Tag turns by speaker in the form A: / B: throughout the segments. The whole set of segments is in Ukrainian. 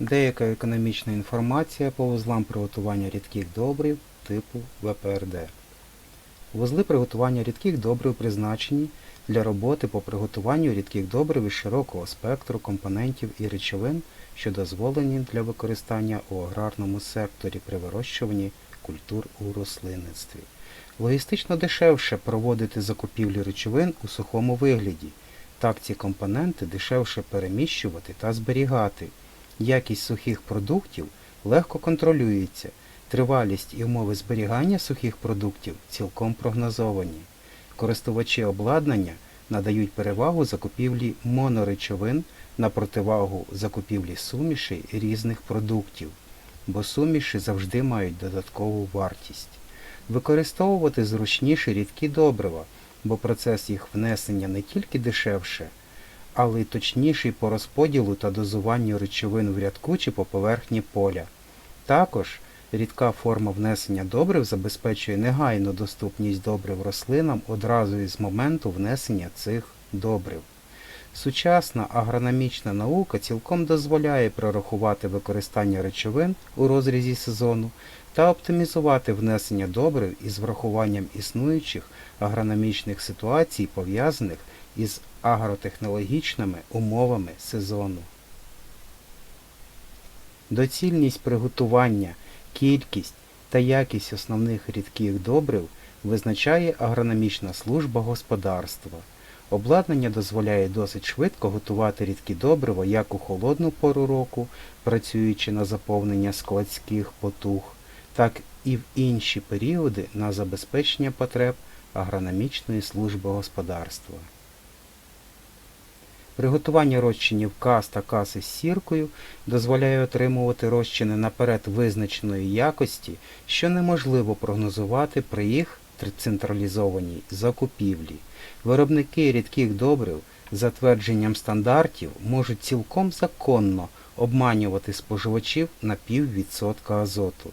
A: Деяка економічна інформація по вузлам приготування рідких добрив типу ВПРД. Вузли приготування рідких добрив призначені для роботи по приготуванню рідких добрив із широкого спектру компонентів і речовин, що дозволені для використання у аграрному секторі при вирощуванні культур у рослинництві. Логістично дешевше проводити закупівлю речовин у сухому вигляді. Так ці компоненти дешевше переміщувати та зберігати. Якість сухих продуктів легко контролюється. Тривалість і умови зберігання сухих продуктів цілком прогнозовані. Користувачі обладнання надають перевагу закупівлі моноречовин на противагу закупівлі сумішей різних продуктів, бо суміші завжди мають додаткову вартість. Використовувати зручніші рідкі добрива, бо процес їх внесення не тільки дешевше, але й точніший по розподілу та дозуванню речовин в рядку чи по поверхні поля. Також рідка форма внесення добрив забезпечує негайну доступність добрив рослинам одразу із моменту внесення цих добрив. Сучасна агрономічна наука цілком дозволяє прорахувати використання речовин у розрізі сезону та оптимізувати внесення добрив із врахуванням існуючих агрономічних ситуацій, пов'язаних із агротехнологічними умовами сезону. Доцільність приготування, кількість та якість основних рідких добрив визначає агрономічна служба господарства. Обладнання дозволяє досить швидко готувати рідкі добрива як у холодну пору року, працюючи на заповнення складських потуг, так і в інші періоди на забезпечення потреб агрономічної служби господарства. Приготування розчинів кас та каси з сіркою дозволяє отримувати розчини наперед визначеної якості, що неможливо прогнозувати при їх централізованій закупівлі. Виробники рідких добрив за твердженням стандартів можуть цілком законно обманювати споживачів на піввідсотка азоту.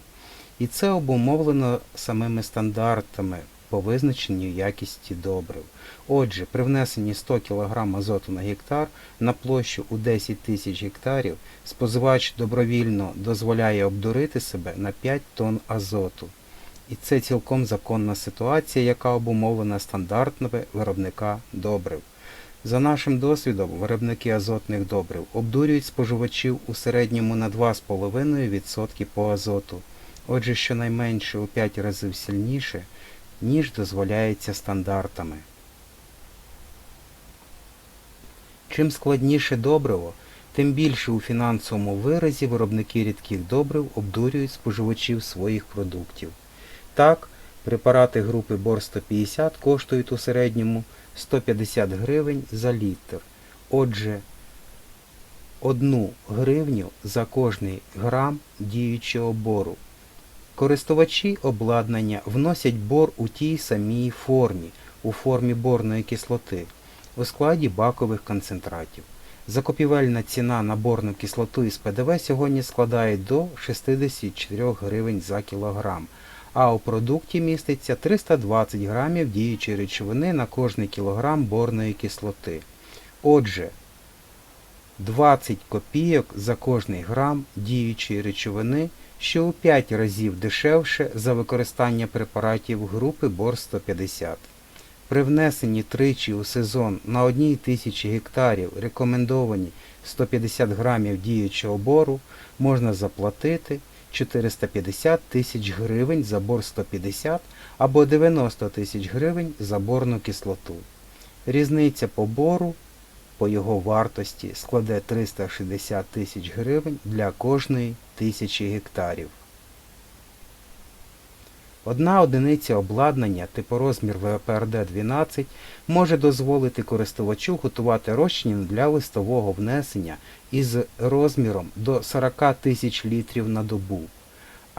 A: І це обумовлено самими стандартами по визначенню якісті добрив. Отже, при внесенні 100 кг азоту на гектар на площу у 10 тисяч гектарів споживач добровільно дозволяє обдурити себе на 5 тонн азоту. І це цілком законна ситуація, яка обумовлена стандартами виробника добрив. За нашим досвідом, виробники азотних добрив обдурюють споживачів у середньому на 2,5% по азоту, отже, щонайменше у 5 разів сильніше, ніж дозволяється стандартами. Чим складніше добриво, тим більше у фінансовому виразі виробники рідких добрив обдурюють споживачів своїх продуктів. Так, препарати групи Бор 150 коштують у середньому 150 гривень за літр. Отже, 1 гривню за кожний грам діючого бору. Користувачі обладнання вносять бор у тій самій формі, у формі борної кислоти, у складі бакових концентратів. Закупівельна ціна на борну кислоту із ПДВ сьогодні складає до 64 гривень за кілограм, а у продукті міститься 320 грамів діючої речовини на кожний кілограм борної кислоти. Отже, 20 копійок за кожний грам діючої речовини, що у 5 разів дешевше за використання препаратів групи Бор 150. При внесенні тричі у сезон на одній тисячі гектарів рекомендовані 150 грамів діючого бору можна заплатити 450 тисяч гривень за бор 150 або 90 тисяч гривень за борну кислоту. Різниця по бору по його вартості складе 360 тисяч гривень для кожної тисячі гектарів. Одна одиниця обладнання типу розмір ВПРД-12 може дозволити користувачу готувати розчин для листового внесення із розміром до 40 тисяч літрів на добу,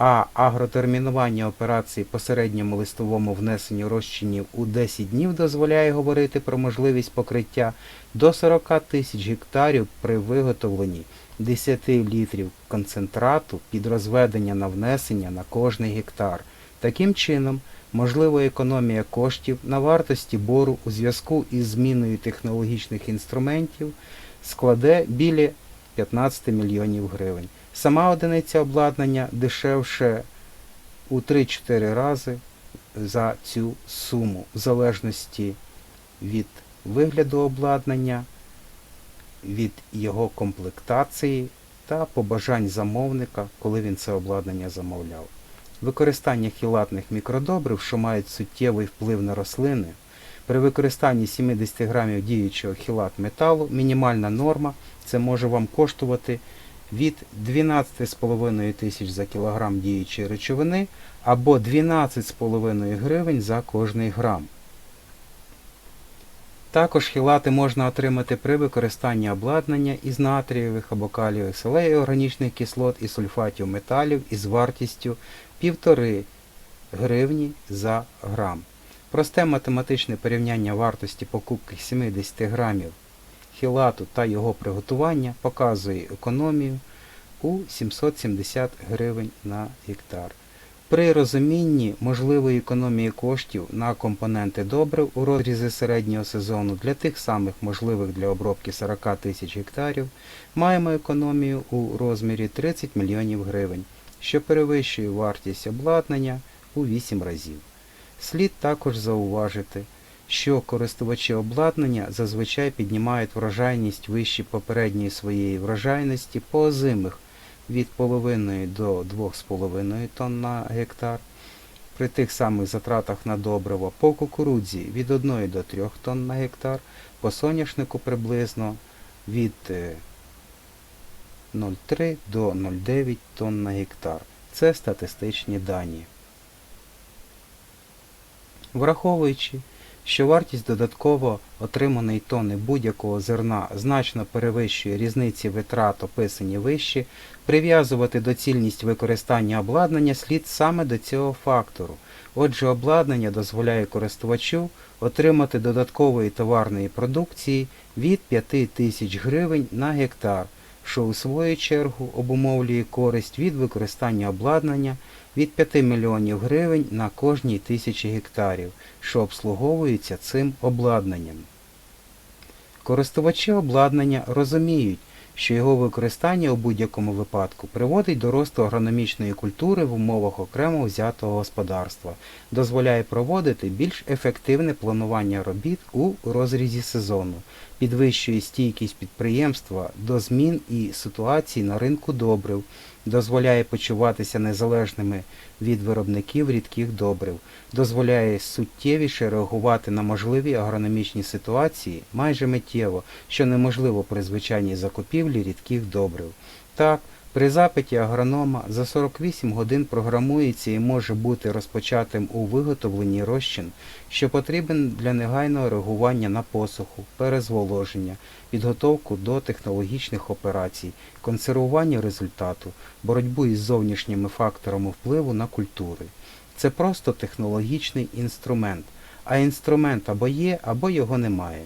A: а агротермінування операції по середньому листовому внесенню розчинів у 10 днів дозволяє говорити про можливість покриття до 40 тисяч гектарів при виготовленні 10 літрів концентрату під розведення на внесення на кожний гектар. Таким чином, можлива економія коштів на вартості бору у зв'язку із зміною технологічних інструментів складе біля 15 мільйонів гривень. Сама одиниця обладнання дешевше у 3-4 рази за цю суму, в залежності від вигляду обладнання, від його комплектації та побажань замовника, коли він це обладнання замовляв. Використання хілатних мікродобрив, що мають суттєвий вплив на рослини, при використанні 70 грамів діючого хілат металу мінімальна норма це може вам коштувати від 12,5 тисяч за кілограм діючої речовини або 12,5 гривень за кожний грам. Також хілати можна отримати при використанні обладнання із натрієвих або калієвих солей органічних кислот і сульфатів металів із вартістю 1,5 гривні за грам. Просте математичне порівняння вартості покупки 70 грамів хілату та його приготування показує економію у 770 гривень на гектар. При розумінні можливої економії коштів на компоненти добрив у розрізі середнього сезону для тих самих можливих для обробки 40 тисяч гектарів маємо економію у розмірі 30 мільйонів гривень, що перевищує вартість обладнання у 8 разів. Слід також зауважити, що користувачі обладнання зазвичай піднімають врожайність вище попередньої своєї врожайності по озимих від половини до 2,5 тонн на гектар, при тих самих затратах на добриво по кукурудзі від 1 до 3 тонн на гектар, по соняшнику приблизно від е, 0,3 до 0,9 тонн на гектар. Це статистичні дані. Враховуючи, що вартість додатково отриманої тонни будь-якого зерна значно перевищує різниці витрат, описані вище, прив'язувати доцільність використання обладнання слід саме до цього фактору. Отже, обладнання дозволяє користувачу отримати додаткової товарної продукції від 5 тисяч гривень на гектар, що у свою чергу обумовлює користь від використання обладнання від 5 мільйонів гривень на кожній тисячі гектарів, що обслуговуються цим обладнанням. Користувачі обладнання розуміють, що його використання у будь-якому випадку приводить до росту агрономічної культури в умовах окремо взятого господарства, дозволяє проводити більш ефективне планування робіт у розрізі сезону, підвищує стійкість підприємства до змін і ситуацій на ринку добрив, дозволяє почуватися незалежними від виробників рідких добрив, дозволяє суттєвіше реагувати на можливі агрономічні ситуації майже миттєво, що неможливо при звичайній закупівлі рідких добрив. Так, при запиті агронома за 48 годин програмується і може бути розпочатим у виготовленні розчин, що потрібен для негайного реагування на посуху, перезволоження, підготовку до технологічних операцій, консервування результату, боротьбу із зовнішніми факторами впливу на культури. Це просто технологічний інструмент, а інструмент або є, або його немає.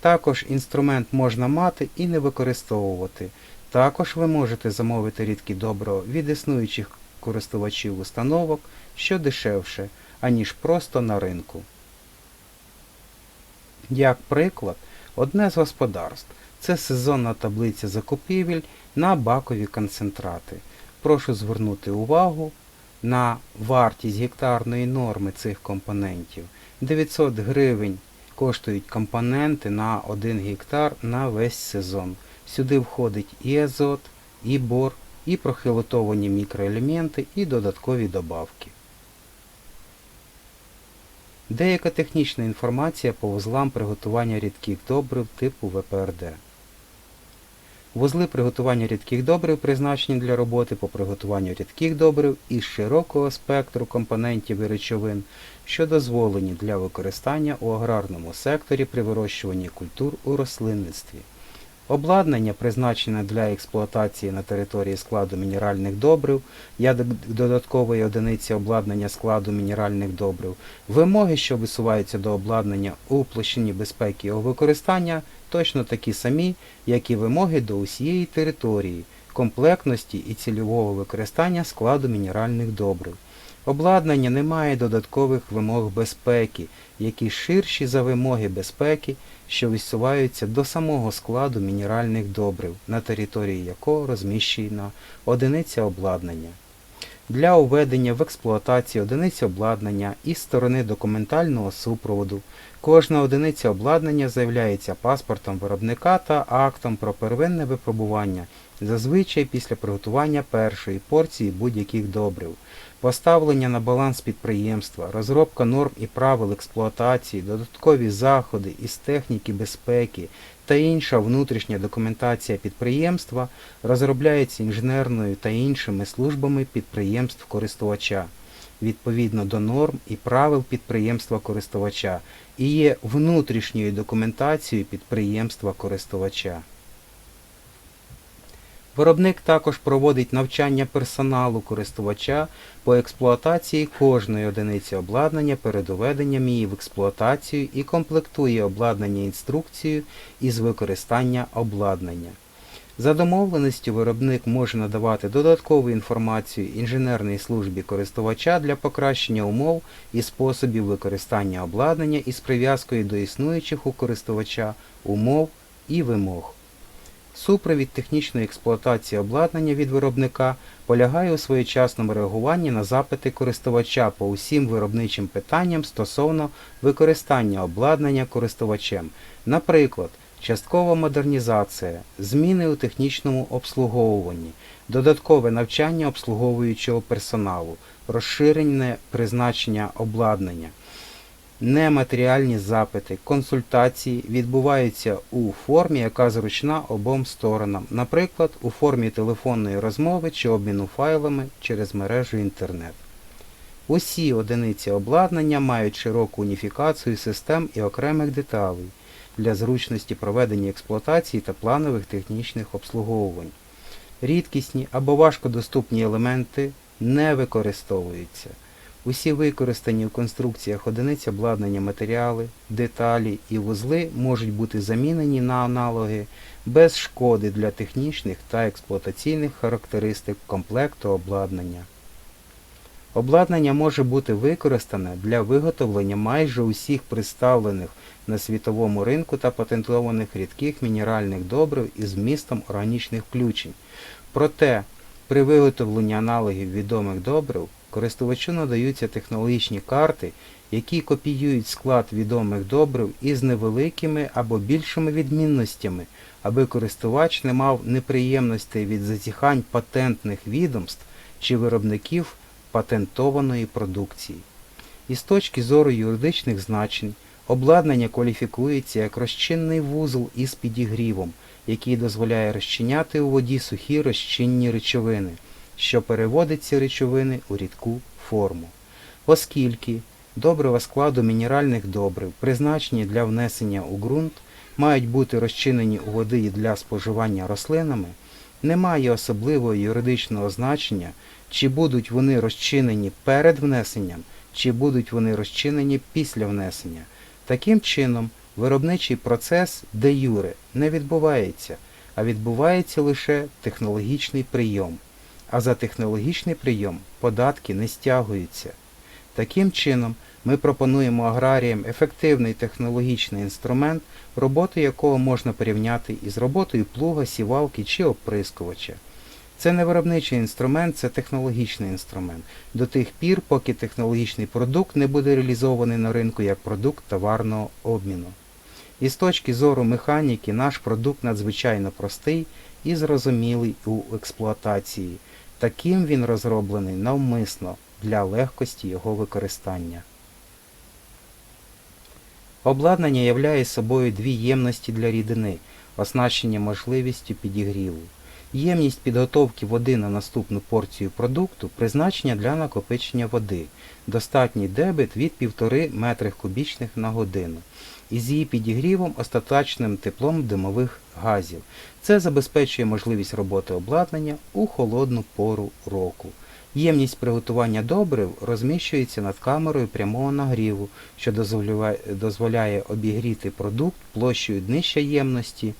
A: Також інструмент можна мати і не використовувати. Також ви можете замовити рідкі добрива від існуючих користувачів установок, що дешевше, аніж просто на ринку. Як приклад, одне з господарств це сезонна таблиця закупівель на бакові концентрати. Прошу звернути увагу на вартість гектарної норми цих компонентів. 900 гривень коштують компоненти на 1 гектар на весь сезон. Сюди входить і азот, і бор, і прохилотовані мікроелементи, і додаткові добавки. Деяка технічна інформація по вузлам приготування рідких добрив типу ВПРД. Вузли приготування рідких добрив призначені для роботи по приготуванню рідких добрив із широкого спектру компонентів і речовин, що дозволені для використання у аграрному секторі при вирощуванні культур у рослинництві. Обладнання, призначене для експлуатації на території складу мінеральних добрив, як додаткової одиниці обладнання складу мінеральних добрив, вимоги, що висуваються до обладнання у площині безпеки його використання, точно такі самі, як і вимоги до усієї території, комплектності і цільового використання складу мінеральних добрив. Обладнання не має додаткових вимог безпеки, які ширші за вимоги безпеки, що висуваються до самого складу мінеральних добрив, на території якого розміщена одиниця обладнання. Для уведення в експлуатацію одиниць обладнання із сторони документального супроводу кожна одиниця обладнання заявляється паспортом виробника та актом про первинне випробування, зазвичай після приготування першої порції будь-яких добрив, поставлення на баланс підприємства, розробка норм і правил експлуатації, додаткові заходи із техніки безпеки та інша внутрішня документація підприємства розробляється інженерною та іншими службами підприємств користувача відповідно до норм і правил підприємства користувача і є внутрішньою документацією підприємства користувача. Виробник також проводить навчання персоналу користувача по експлуатації кожної одиниці обладнання перед уведенням її в експлуатацію і комплектує обладнання інструкцією із використання обладнання. За домовленістю виробник може надавати додаткову інформацію інженерній службі користувача для покращення умов і способів використання обладнання із прив'язкою до існуючих у користувача умов і вимог. Супровід технічної експлуатації обладнання від виробника полягає у своєчасному реагуванні на запити користувача по усім виробничим питанням стосовно використання обладнання користувачем, наприклад, часткова модернізація, зміни у технічному обслуговуванні, додаткове навчання обслуговуючого персоналу, розширене призначення обладнання. Нематеріальні запити, консультації відбуваються у формі, яка зручна обом сторонам, наприклад, у формі телефонної розмови чи обміну файлами через мережу інтернет. Усі одиниці обладнання мають широку уніфікацію систем і окремих деталей для зручності проведення експлуатації та планових технічних обслуговувань. Рідкісні або важкодоступні елементи не використовуються. Усі використані в конструкціях одиниць обладнання матеріали, деталі і вузли можуть бути замінені на аналоги без шкоди для технічних та експлуатаційних характеристик комплекту обладнання. Обладнання може бути використане для виготовлення майже усіх представлених на світовому ринку та патентованих рідких мінеральних добрив із вмістом органічних включень. Проте, при виготовленні аналогів відомих добрив користувачу надаються технологічні карти, які копіюють склад відомих добрив із невеликими або більшими відмінностями, аби користувач не мав неприємностей від зазіхань патентних відомств чи виробників патентованої продукції. І з точки зору юридичних значень, обладнання кваліфікується як розчинний вузол із підігрівом, який дозволяє розчиняти у воді сухі розчинні речовини, що переводить ці речовини у рідку форму. Оскільки добрива складу мінеральних добрив, призначені для внесення у ґрунт, мають бути розчинені у води для споживання рослинами, немає особливого юридичного значення, чи будуть вони розчинені перед внесенням, чи будуть вони розчинені після внесення. Таким чином, виробничий процес де юре не відбувається, а відбувається лише технологічний прийом. А за технологічний прийом податки не стягуються. Таким чином, ми пропонуємо аграріям ефективний технологічний інструмент, роботу якого можна порівняти із роботою плуга, сівалки чи оприскувача. Це не виробничий інструмент, це технологічний інструмент до тих пір, поки технологічний продукт не буде реалізований на ринку як продукт товарного обміну. І з точки зору механіки наш продукт надзвичайно простий і зрозумілий у експлуатації. Таким він розроблений навмисно для легкості його використання. Обладнання являє собою дві ємності для рідини, оснащені можливістю підігріву. Ємність підготовки води на наступну порцію продукту призначення для накопичення води, достатній дебет від 1,5 метрів кубічних на годину. Із її підігрівом остаточним теплом димових газів. Це забезпечує можливість роботи обладнання у холодну пору року. Ємність приготування добрив розміщується над камерою прямого нагріву, що дозволяє- обігріти продукт площею днища ємності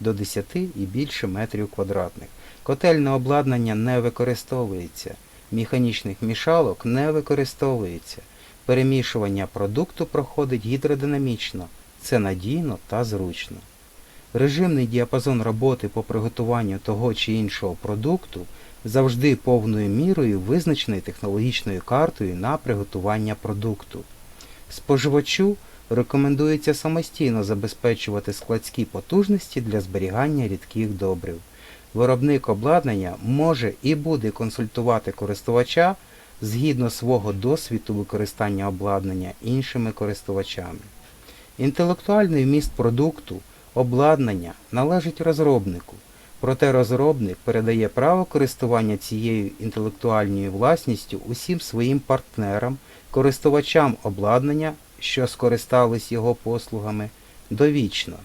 A: до 10 і більше метрів квадратних. Котельне обладнання не використовується. механічних мішалок не використовується. Перемішування продукту проходить гідродинамічно. Це надійно та зручно. Режимний діапазон роботи по приготуванню того чи іншого продукту завжди повною мірою визначений технологічною картою на приготування продукту. Споживачу рекомендується самостійно забезпечувати складські потужності для зберігання рідких добрив. Виробник обладнання може і буде консультувати користувача згідно свого досвіду використання обладнання іншими користувачами. Інтелектуальний вміст продукту, обладнання належить розробнику, проте розробник передає право користування цією інтелектуальною власністю усім своїм партнерам, користувачам обладнання, що скористались його послугами, довічно.